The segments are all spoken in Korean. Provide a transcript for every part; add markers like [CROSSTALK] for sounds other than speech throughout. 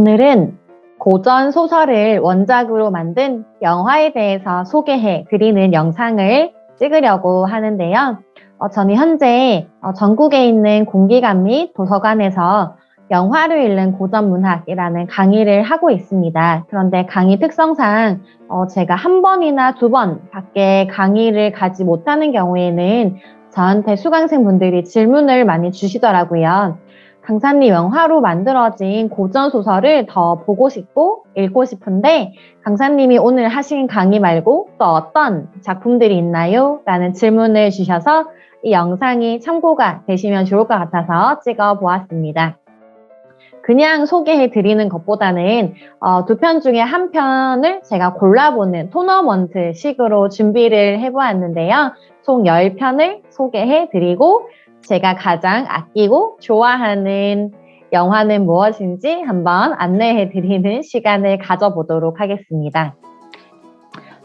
오늘은 고전 소설을 원작으로 만든 영화에 대해서 소개해 드리는 영상을 찍으려고 하는데요. 어, 저는 현재 어, 전국에 있는 공기관 및 도서관에서 영화를 읽는 고전 문학이라는 강의를 하고 있습니다. 그런데 강의 특성상 어, 제가 한 번이나 두 번 밖에 강의를 가지 못하는 경우에는 저한테 수강생 분들이 질문을 많이 주시더라고요. 강사님 영화로 만들어진 고전 소설을 더 보고 싶고 읽고 싶은데 강사님이 오늘 하신 강의 말고 또 어떤 작품들이 있나요? 라는 질문을 주셔서 이 영상이 참고가 되시면 좋을 것 같아서 찍어 보았습니다. 그냥 소개해 드리는 것보다는 어, 두 편 중에 한 편을 제가 골라보는 토너먼트 식으로 준비를 해보았는데요. 총 10편을 소개해 드리고 제가 가장 아끼고 좋아하는 영화는 무엇인지 한번 안내해 드리는 시간을 가져보도록 하겠습니다.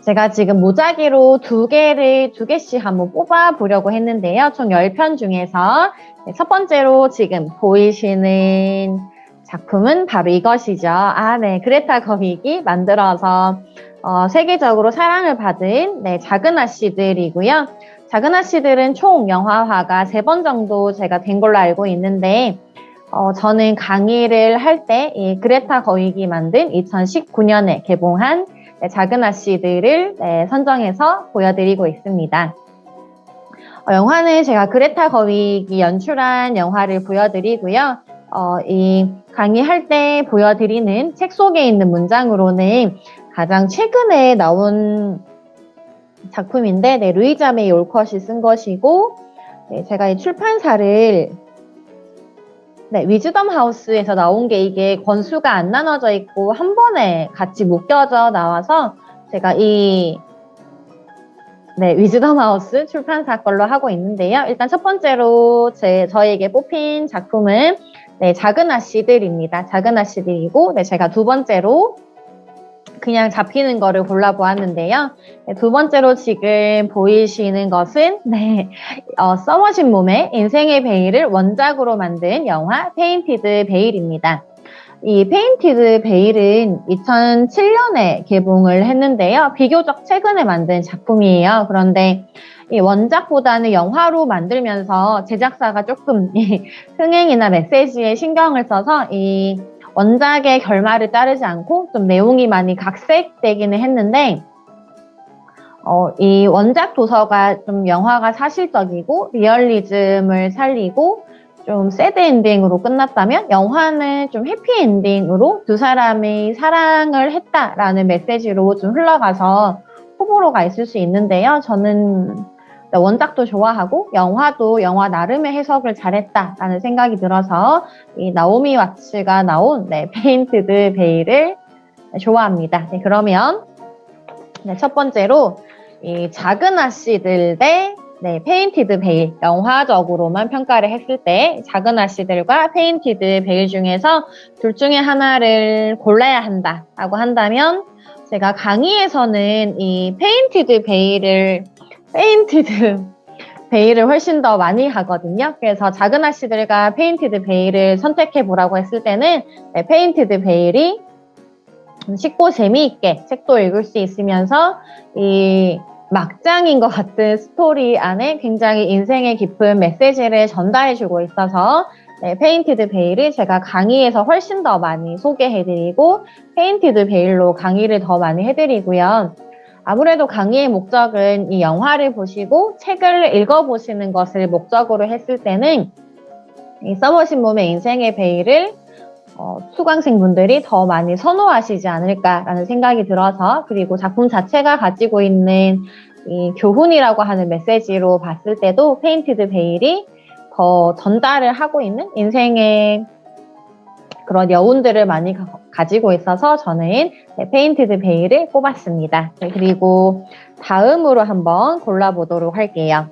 제가 지금 무작위로 두 개를 두 개씩 한번 뽑아 보려고 했는데요. 총 10편 중에서 첫 번째로 지금 보이시는 작품은 바로 이것이죠. 아, 네. 그레타 거믹이 만들어서 어, 세계적으로 사랑을 받은 네, 작은 아씨들이고요. 작은 아씨들은 총 영화화가 세 번 정도 제가 된 걸로 알고 있는데 어, 저는 강의를 할 때 이 그레타 거익이 만든 2019년에 개봉한 네, 작은 아씨들을 네, 선정해서 보여드리고 있습니다. 어, 영화는 제가 그레타 거익이 연출한 영화를 보여드리고요. 어, 이 강의할 때 보여드리는 책 속에 있는 문장으로는 가장 최근에 나온 작품인데, 네, 루이자 메이 올컷이 쓴 것이고, 네, 제가 이 출판사를 네, 위즈덤 하우스에서 나온 게 이게 권수가 안 나눠져 있고 한 번에 같이 묶여져 나와서 제가 이 네, 위즈덤 하우스 출판사 걸로 하고 있는데요. 일단 첫 번째로 제 저에게 뽑힌 작품은 네, 작은 아씨들입니다. 작은 아씨들이고 네, 제가 두 번째로 그냥 잡히는 거를 골라보았는데요. 네, 두 번째로 지금 보이시는 것은 [LAUGHS] 네, 어, 써머신 몸의 인생의 베일을 원작으로 만든 영화 페인티드 베일입니다. 이 페인티드 베일은 2007년에 개봉을 했는데요. 비교적 최근에 만든 작품이에요. 그런데 이 원작보다는 영화로 만들면서 제작사가 조금 [LAUGHS] 흥행이나 메시지에 신경을 써서 이 원작의 결말을 따르지 않고 좀 내용이 많이 각색되기는 했는데 어, 이 원작 도서가 좀 영화가 사실적이고 리얼리즘을 살리고 좀 새드 엔딩으로 끝났다면 영화는 좀 해피 엔딩으로 두 사람이 사랑을 했다라는 메시지로 좀 흘러가서 호불호가 있을 수 있는데요. 저는 원작도 좋아하고 영화도 영화 나름의 해석을 잘했다라는 생각이 들어서 이 나오미 왓츠가 나온 네, 페인트드 베일을 좋아합니다. 네, 그러면 네, 첫 번째로 이 작은 아씨들 대 네, 페인티드 베일 영화적으로만 평가를 했을 때 작은 아씨들과 페인티드 베일 중에서 둘 중에 하나를 골라야 한다라고 한다면 제가 강의에서는 이 페인티드 베일을 페인티드 베일을 훨씬 더 많이 하거든요. 그래서 작은 아씨들과 페인티드 베일을 선택해 보라고 했을 때는 네, 페인티드 베일이 쉽고 재미있게 책도 읽을 수 있으면서 이 막장인 것 같은 스토리 안에 굉장히 인생의 깊은 메시지를 전달해주고 있어서 네, 페인티드 베일을 제가 강의에서 훨씬 더 많이 소개해드리고 페인티드 베일로 강의를 더 많이 해드리고요. 아무래도 강의의 목적은 이 영화를 보시고 책을 읽어보시는 것을 목적으로 했을 때는 이 써머신 몸의 인생의 베일을 어, 수강생 분들이 더 많이 선호하시지 않을까라는 생각이 들어서 그리고 작품 자체가 가지고 있는 이 교훈이라고 하는 메시지로 봤을 때도 페인티드 베일이 더 전달을 하고 있는 인생의 그런 여운들을 많이 가, 지고 있어서 저는 네, 페인티드 베일을 뽑았습니다. 네, 그리고 다음으로 한번 골라보도록 할게요.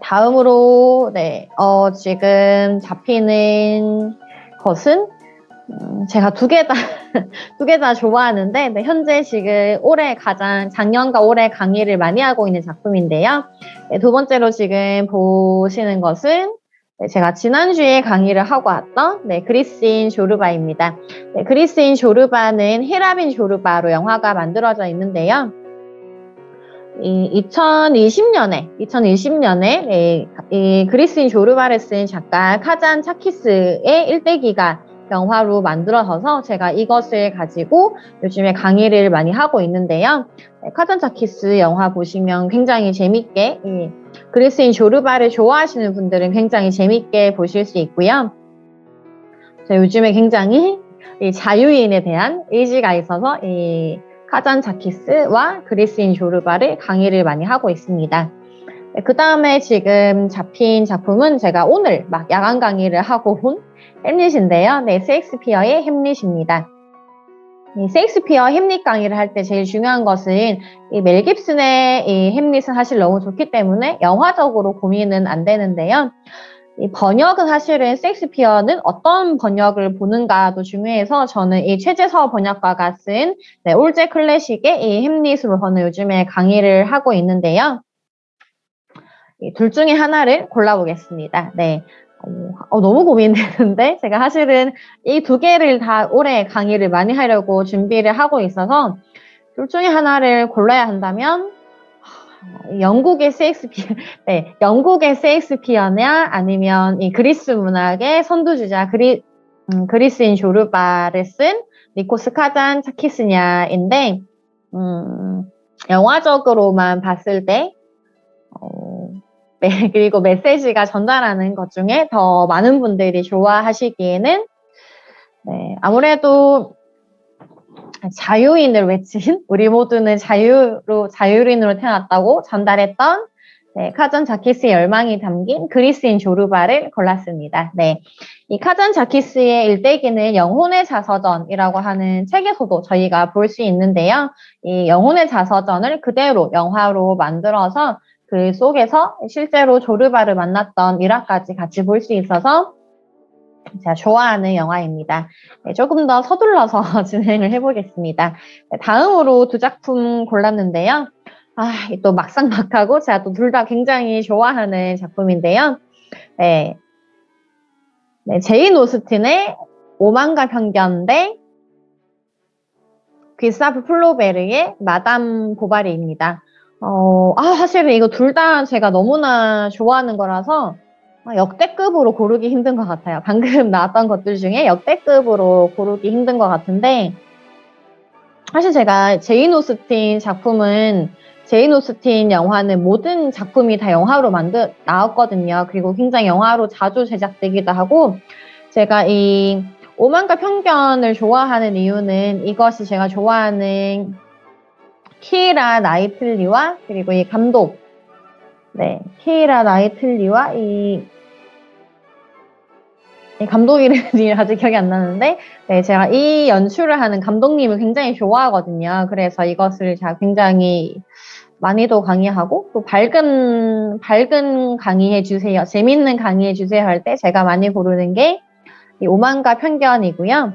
다음으로 네, 어, 지금 잡히는 것은 음, 제가 두 개 다, [LAUGHS] 두 개 다 좋아하는데, 네, 현재 지금 올해 가장, 작년과 올해 강의를 많이 하고 있는 작품인데요. 네, 두 번째로 지금 보시는 것은 네, 제가 지난주에 강의를 하고 왔던 네, 그리스인 조르바입니다. 네, 그리스인 조르바는 헤라빈 조르바로 영화가 만들어져 있는데요. 이 2020년에 2020년에 네, 이 그리스인 조르바를 쓴 작가 카잔 차키스의 일대기가 영화로 만들어져서 제가 이것을 가지고 요즘에 강의를 많이 하고 있는데요. 네, 카잔 차키스 영화 보시면 굉장히 재밌게 이 그리스인 조르바를 좋아하시는 분들은 굉장히 재밌게 보실 수 있고요. 저 요즘에 굉장히 이 자유인에 대한 의지가 있어서 이 카잔 자키스와 그리스인 조르바를 강의를 많이 하고 있습니다. 네, 그 다음에 지금 잡힌 작품은 제가 오늘 막 야간 강의를 하고 온 햄릿인데요. 네, 셰익스피어의 햄릿입니다. 이 셰익스피어 햄릿 강의를 할 때 제일 중요한 것은 이 멜 깁슨의 이 햄릿은 사실 너무 좋기 때문에 영화적으로 고민은 안 되는데요. 이 번역은 사실은 셰익스피어는 어떤 번역을 보는가도 중요해서 저는 이 최재서 번역가가 쓴 네, 올제 클래식의 이 햄릿으로 저는 요즘에 강의를 하고 있는데요. 둘 중에 하나를 골라보겠습니다. 네. 어, 어, 너무 고민되는데? [LAUGHS] 제가 사실은 이 두 개를 다 올해 강의를 많이 하려고 준비를 하고 있어서 둘 중에 하나를 골라야 한다면 영국의 셰익스피어, [LAUGHS] 네, 영국의 셰익스피어냐 아니면 이 그리스 문학의 선두주자 그리, 음, 그리스인 조르바를 쓴 니코스 카잔 차키스냐인데 음, 영화적으로만 봤을 때 어, 네, [LAUGHS] 그리고 메시지가 전달하는 것 중에 더 많은 분들이 좋아하시기에는 네, 아무래도 자유인을 외친 [LAUGHS] 우리 모두는 자유로 자유인으로 태어났다고 전달했던 네, 카전 자키스의 열망이 담긴 그리스인 조르바를 골랐습니다. 네, 이 카전 자키스의 일대기는 영혼의 자서전이라고 하는 책에서도 저희가 볼 수 있는데요. 이 영혼의 자서전을 그대로 영화로 만들어서 그 속에서 실제로 조르바를 만났던 일화까지 같이 볼 수 있어서 제가 좋아하는 영화입니다. 네, 조금 더 서둘러서 [LAUGHS] 진행을 해보겠습니다. 네, 다음으로 두 작품 골랐는데요. 아, 또 막상 막하고 제가 또 둘 다 굉장히 좋아하는 작품인데요. 네. 네, 제인 오스틴의 오만과 편견 대 귀사프 플로베르의 마담 보바리입니다. 어, 아, 사실은 이거 둘 다 제가 너무나 좋아하는 거라서 아, 역대급으로 고르기 힘든 것 같아요. 방금 [LAUGHS] 나왔던 것들 중에 역대급으로 고르기 힘든 것 같은데, 사실 제가 제인 오스틴 작품은 제인 오스틴 영화는 모든 작품이 다 영화로 만들 나왔거든요. 그리고 굉장히 영화로 자주 제작되기도 하고 제가 이 오만과 편견을 좋아하는 이유는 이것이 제가 좋아하는 키라 나이틀리와 그리고 이 감독 네 키라 나이틀리와 이, 이 감독 [LAUGHS] 이름이 아직 기억이 안 나는데 네 제가 이 연출을 하는 감독님을 굉장히 좋아하거든요. 그래서 이것을 제가 굉장히 많이도 강의하고 또 밝은 밝은 강의해 주세요. 재밌는 강의해 주세요 할 때 제가 많이 고르는 게 이 오만과 편견이고요.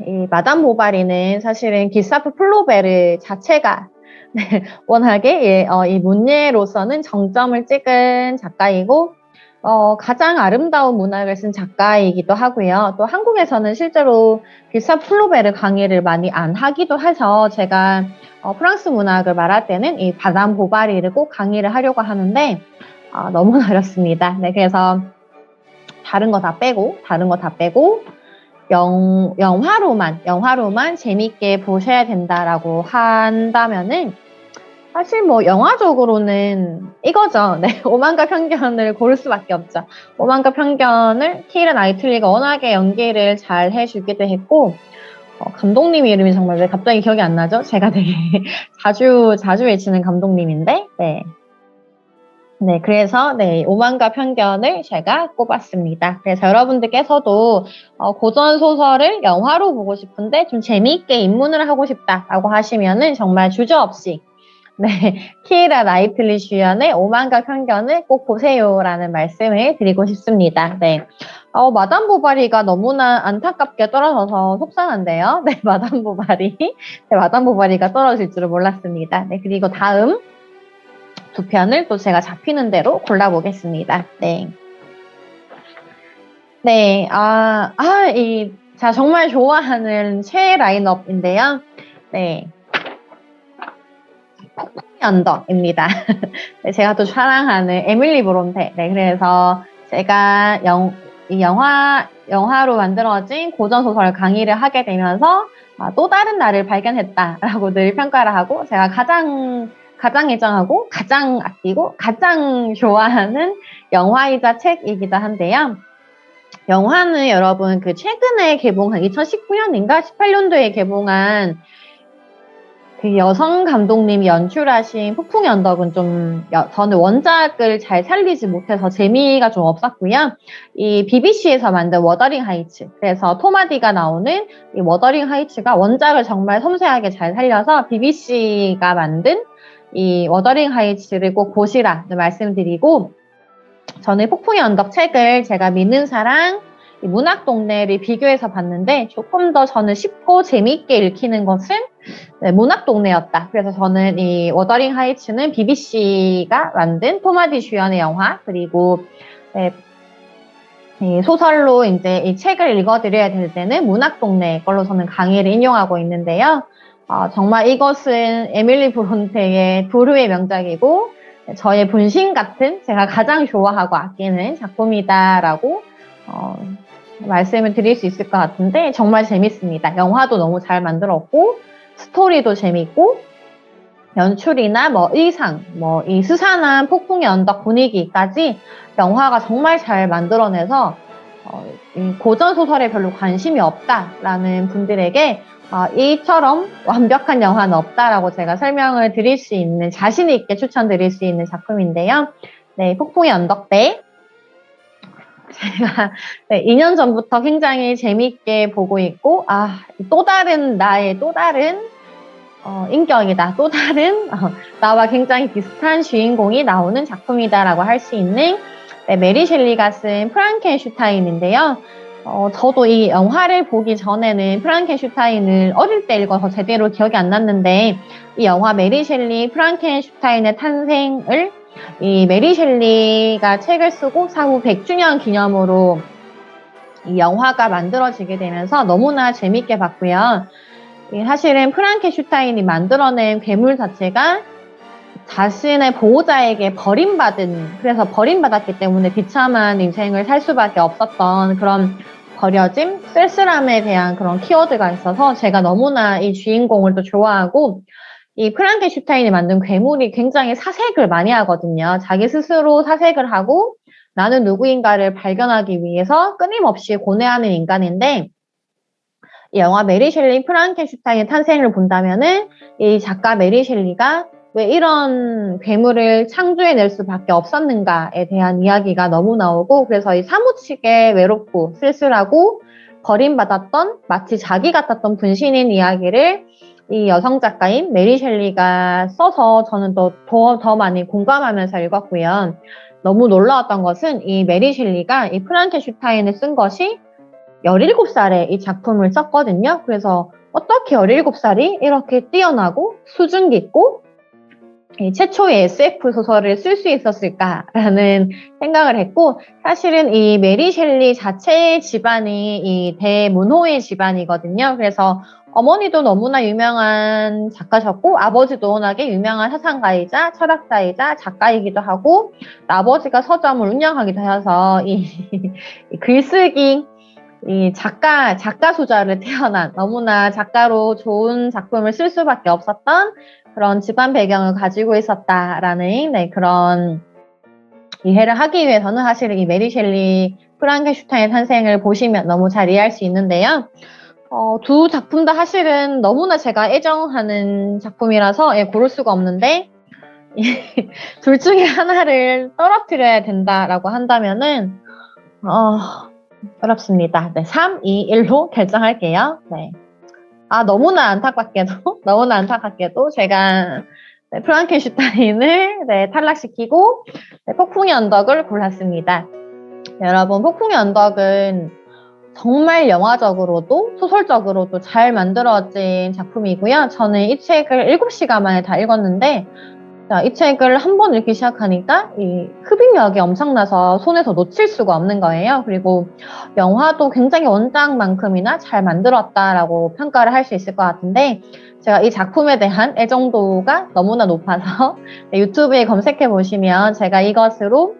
이 마담 모바리는 사실은 기사프 플로베르 자체가 [LAUGHS] 네, 워낙에 예, 어, 이 문예로서는 정점을 찍은 작가이고 어, 가장 아름다운 문학을 쓴 작가이기도 하고요. 또 한국에서는 실제로 기사 플로베르 강의를 많이 안 하기도 해서 제가 어, 프랑스 문학을 말할 때는 이 바담 보바리를 꼭 강의를 하려고 하는데 어, 너무 [LAUGHS] 어렵습니다. 네, 그래서 다른 거 다 빼고 다른 거 다 빼고 영, 영화로만, 영화로만 재밌게 보셔야 된다라고 한다면은, 사실 뭐 영화적으로는 이거죠. [LAUGHS] 네, 오만과 편견을 고를 수밖에 없죠. 오만과 편견을 키이라 나이틀리가 워낙에 연기를 잘 해주기도 했고, 어, 감독님 이름이 정말 왜 갑자기 기억이 안 나죠? 제가 되게 [LAUGHS] 자주, 자주 외치는 감독님인데, 네. 네, 그래서 네, 오만과 편견을 제가 꼽았습니다. 그래서 여러분들께서도 어, 고전 소설을 영화로 보고 싶은데 좀 재미있게 입문을 하고 싶다라고 하시면은 정말 주저 없이 네, [LAUGHS] 키이라 나이틀리 주연의 오만과 편견을 꼭 보세요라는 말씀을 드리고 싶습니다. 네. 어, 마담 보바리가 너무나 안타깝게 떨어져서 속상한데요. [LAUGHS] 네, 마담 보바리. [LAUGHS] 네, 마담 보바리가 떨어질 줄은 몰랐습니다. 네, 그리고 다음 두 편을 또 제가 잡히는 대로 골라보겠습니다. 네. 네, 아, 아, 이, 제가 정말 좋아하는 최애 라인업인데요. 네. 폭풍의 언덕입니다. 네, [LAUGHS] 제가 또 사랑하는 에밀리 브론테. 네, 그래서 제가 영, 이 영화, 영화로 만들어진 고전소설 강의를 하게 되면서 아, 또 다른 나를 발견했다라고 늘 평가를 하고 제가 가장 가장 애정하고 가장 아끼고 가장 [LAUGHS] 좋아하는 영화이자 책이기도 한데요. 영화는 여러분 그 최근에 개봉한 2019년인가 18년도에 개봉한 그 여성 감독님이 연출하신 폭풍의 언덕은 좀 여, 저는 원작을 잘 살리지 못해서 재미가 좀 없었고요. 이 BBC에서 만든 워더링 하이츠 그래서 토마디가 나오는 이 워더링 하이츠가 원작을 정말 섬세하게 잘 살려서 BBC가 만든 이 워더링 하이츠를 꼭 보시라 말씀드리고 저는 폭풍의 언덕 책을 제가 믿는 사랑 문학 동네를 비교해서 봤는데 조금 더 저는 쉽고 재미있게 읽히는 것은 네, 문학 동네였다. 그래서 저는 이 워더링 하이츠는 BBC가 만든 토마디 주연의 영화 그리고 네, 소설로 이제 이 책을 읽어드려야 될 때는 문학 동네 걸로 저는 강의를 인용하고 있는데요. 어, 정말 이것은 에밀리 브론테의 도르의 명작이고 저의 분신 같은 제가 가장 좋아하고 아끼는 작품이다라고 어, 말씀을 드릴 수 있을 것 같은데 정말 재밌습니다. 영화도 너무 잘 만들었고 스토리도 재밌고 연출이나 뭐 의상, 뭐이 수산한 폭풍의 언덕 분위기까지 영화가 정말 잘 만들어내서 어, 고전 소설에 별로 관심이 없다라는 분들에게 어, 이처럼 완벽한 영화는 없다라고 제가 설명을 드릴 수 있는 자신 있게 추천드릴 수 있는 작품인데요. 네, 폭풍의 언덕대 제가 네, 2년 전부터 굉장히 재미있게 보고 있고 아 또 다른 나의 또 다른 어, 인격이다. 또 다른 어, 나와 굉장히 비슷한 주인공이 나오는 작품이다라고 할 수 있는 네, 메리 셸리가 쓴 프랑켄슈타인인데요. 어, 저도 이 영화를 보기 전에는 프랑켄슈타인을 어릴 때 읽어서 제대로 기억이 안 났는데 이 영화 메리 셸리 프랑켄슈타인의 탄생을 이 메리 셸리가 책을 쓰고 사후 100주년 기념으로 이 영화가 만들어지게 되면서 너무나 재밌게 봤고요. 사실은 프랑켄슈타인이 만들어낸 괴물 자체가 자신의 보호자에게 버림받은 그래서 버림받았기 때문에 비참한 인생을 살 수밖에 없었던 그런 버려짐, 쓸쓸함에 대한 그런 키워드가 있어서 제가 너무나 이 주인공을 또 좋아하고 이 프랑켄슈타인이 만든 괴물이 굉장히 사색을 많이 하거든요. 자기 스스로 사색을 하고 나는 누구인가를 발견하기 위해서 끊임없이 고뇌하는 인간인데 이 영화 메리 셸리 프랑켄슈타인의 탄생을 본다면은 이 작가 메리 셸리가 왜 이런 괴물을 창조해낼 수밖에 없었는가에 대한 이야기가 너무 나오고 그래서 이 사무치게 외롭고 쓸쓸하고 버림받았던 마치 자기 같았던 분신인 이야기를 이 여성 작가인 메리 셸리가 써서 저는 더, 더, 더 많이 공감하면서 읽었고요. 너무 놀라웠던 것은 이 메리 셸리가 이 프랑켄슈타인을 쓴 것이 17살에 이 작품을 썼거든요. 그래서 어떻게 17살이 이렇게 뛰어나고 수준 깊고 최초의 SF 소설을 쓸 수 있었을까라는 생각을 했고 사실은 이 메리 셸리 자체의 집안이 이 대문호의 집안이거든요. 그래서 어머니도 너무나 유명한 작가셨고 아버지도 워낙에 유명한 사상가이자 철학자이자 작가이기도 하고 아버지가 서점을 운영하기도 해서 이, 이 [LAUGHS] 글쓰기 이 작가 작가 소자를 [LAUGHS] 태어난 너무나 작가로 좋은 작품을 쓸 수밖에 없었던 그런 집안 배경을 가지고 있었다라는 네, 그런 이해를 하기 위해서는 사실 이 메리 셸리 프랑켄슈타인의 탄생을 보시면 너무 잘 이해할 수 있는데요. 어, 두 작품 다 사실은 너무나 제가 애정하는 작품이라서 예, 고를 수가 없는데 [LAUGHS] 둘 중에 하나를 떨어뜨려야 된다라고 한다면은 어, 어렵습니다. 네, 3, 2, 1로 결정할게요. 네. 아, 너무나 안타깝게도, [LAUGHS] 너무나 안타깝게도 제가 네, 프랑켄슈타인을 네, 탈락시키고 네, 폭풍의 언덕을 골랐습니다. 여러분, 폭풍의 언덕은 정말 영화적으로도 소설적으로도 잘 만들어진 작품이고요. 저는 이 책을 7시간 만에 다 읽었는데 자, 이 책을 한 번 읽기 시작하니까 이 흡입력이 엄청나서 손에서 놓칠 수가 없는 거예요. 그리고 영화도 굉장히 원작만큼이나 잘 만들었다라고 평가를 할 수 있을 것 같은데 제가 이 작품에 대한 애정도가 너무나 높아서 [LAUGHS] 네, 유튜브에 검색해 보시면 제가 이것으로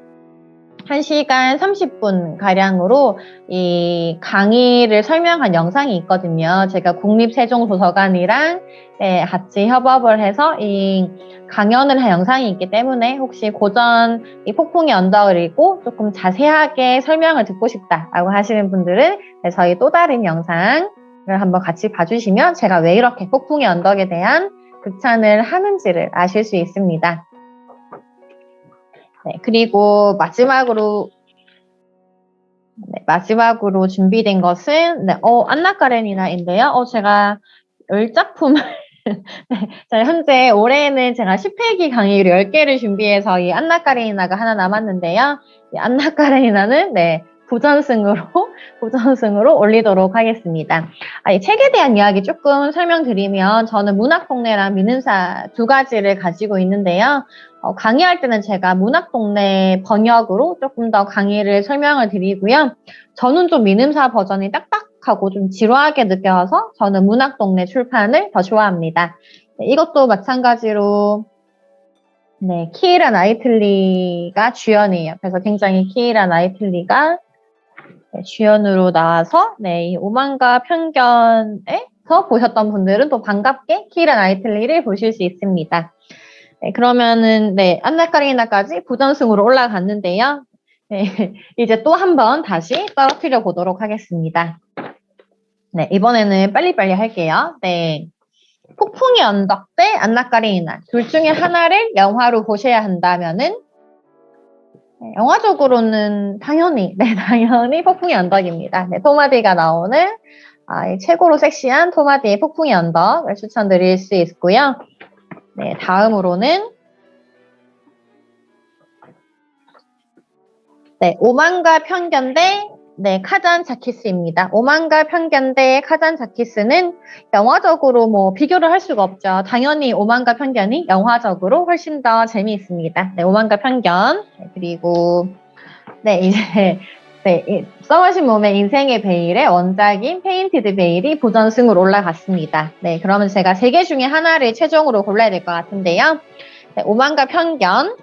1시간 30분 가량으로 이 강의를 설명한 영상이 있거든요. 제가 국립세종도서관이랑 네, 같이 협업을 해서 이 강연을 한 영상이 있기 때문에 혹시 고전 이 폭풍의 언덕을 읽고 조금 자세하게 설명을 듣고 싶다라고 하시는 분들은 네, 저희 또 다른 영상을 한번 같이 봐주시면 제가 왜 이렇게 폭풍의 언덕에 대한 극찬을 하는지를 아실 수 있습니다. 네, 그리고 마지막으로 네, 마지막으로 준비된 것은 네, 어, 안나 카레니나인데요. 어, 제가 열 작품을 [LAUGHS] 네, 자, 현재 올해는 제가 10회기 강의를 10개를 준비해서 이 안나 카레니나가 하나 남았는데요. 이 안나 카레니나는 네, 부전승으로 부전승으로 [LAUGHS] 올리도록 하겠습니다. 아, 이 책에 대한 이야기 조금 설명드리면 저는 문학 동네랑 민음사 두 가지를 가지고 있는데요. 어, 강의할 때는 제가 문학 동네 번역으로 조금 더 강의를 설명을 드리고요. 저는 좀 민음사 버전이 딱딱하고 좀 지루하게 느껴서 저는 문학 동네 출판을 더 좋아합니다. 네, 이것도 마찬가지로 네, 키이라 나이틀리가 주연이에요. 그래서 굉장히 키이라 나이틀리가 네, 주연으로 나와서 네, 이 오만과 편견에서 보셨던 분들은 또 반갑게 키이라 나이틀리를 보실 수 있습니다. 네, 그러면은 네, 안나 카리나까지 부전승으로 올라갔는데요. 네, [LAUGHS] 이제 또 한 번 다시 떨어뜨려 보도록 하겠습니다. 네, 이번에는 빨리빨리 할게요. 네. 폭풍의 언덕 대 안나 카리나 둘 중에 하나를 영화로 보셔야 한다면은 네, 영화적으로는 당연히 네 [LAUGHS] 당연히 폭풍의 언덕입니다. 네, 토마디가 나오는 아, 최고로 섹시한 토마디의 폭풍의 언덕을 추천드릴 수 있고요. 네, 다음으로는 네, 오만과 편견 대 네, 카잔 자키스입니다. 오만과 편견 대 카잔 자키스는 영화적으로 뭐 비교를 할 수가 없죠. 당연히 오만과 편견이 영화적으로 훨씬 더 재미있습니다. 네, 오만과 편견. 네, 그리고 네, 이제 네, 써마신 몸의 인생의 베일의 원작인 페인티드 베일이 보전승으로 올라갔습니다. 네, 그러면 제가 세 개 중에 하나를 최종으로 골라야 될 것 같은데요. 네, 오만과 편견.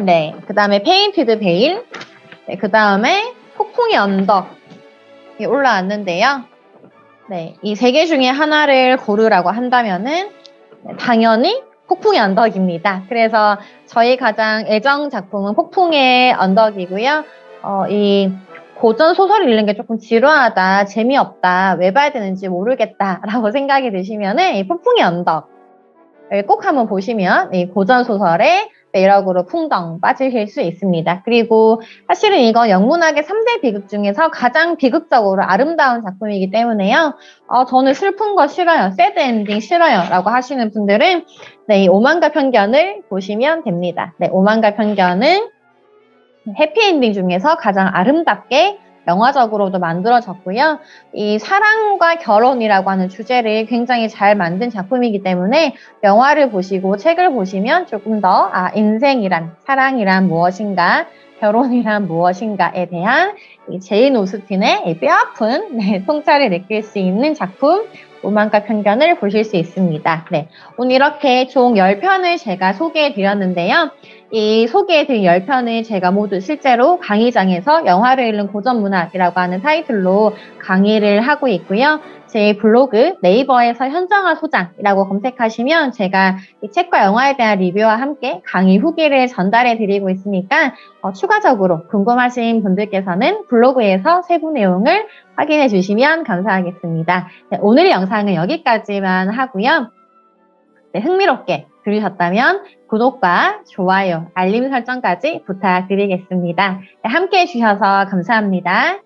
네, 그 다음에 페인티드 베일. 네, 그 다음에 폭풍의 언덕이 올라왔는데요. 네, 이 세 개 중에 하나를 고르라고 한다면은 네, 당연히 폭풍의 언덕입니다. 그래서 저희 가장 애정 작품은 폭풍의 언덕이고요. 어, 이 고전 소설 읽는 게 조금 지루하다, 재미없다, 왜 봐야 되는지 모르겠다라고 [LAUGHS] 생각이 드시면은 이 폭풍의 언덕 꼭 한번 보시면 이 고전 소설의 매력으로 풍덩 빠지실 수 있습니다. 그리고 사실은 이거 영문학의 3대 비극 중에서 가장 비극적으로 아름다운 작품이기 때문에요. 어, 저는 슬픈 거 싫어요. 새드 엔딩 싫어요. 라고 하시는 분들은 네, 이 오만과 편견을 보시면 됩니다. 네, 오만과 편견은 해피엔딩 중에서 가장 아름답게 영화적으로도 만들어졌고요. 이 사랑과 결혼이라고 하는 주제를 굉장히 잘 만든 작품이기 때문에 영화를 보시고 책을 보시면 조금 더 아, 인생이란, 사랑이란 무엇인가, 결혼이란 무엇인가에 대한 이 제인 오스틴의 뼈아픈 네, 통찰을 느낄 수 있는 작품 오만과 편견을 보실 수 있습니다. 네, 오늘 이렇게 총 10편을 제가 소개해 드렸는데요. 이 소개해드린 10편을 제가 모두 실제로 강의장에서 영화를 읽는 고전문학이라고 하는 타이틀로 강의를 하고 있고요. 제 블로그 네이버에서 현정화 소장이라고 검색하시면 제가 이 책과 영화에 대한 리뷰와 함께 강의 후기를 전달해 드리고 있으니까 어, 추가적으로 궁금하신 분들께서는 블로그에서 세부 내용을 확인해 주시면 감사하겠습니다. 네, 오늘 영상은 여기까지만 하고요. 네, 흥미롭게 들으셨다면 구독과 좋아요, 알림 설정까지 부탁드리겠습니다. 네, 함께 해주셔서 감사합니다.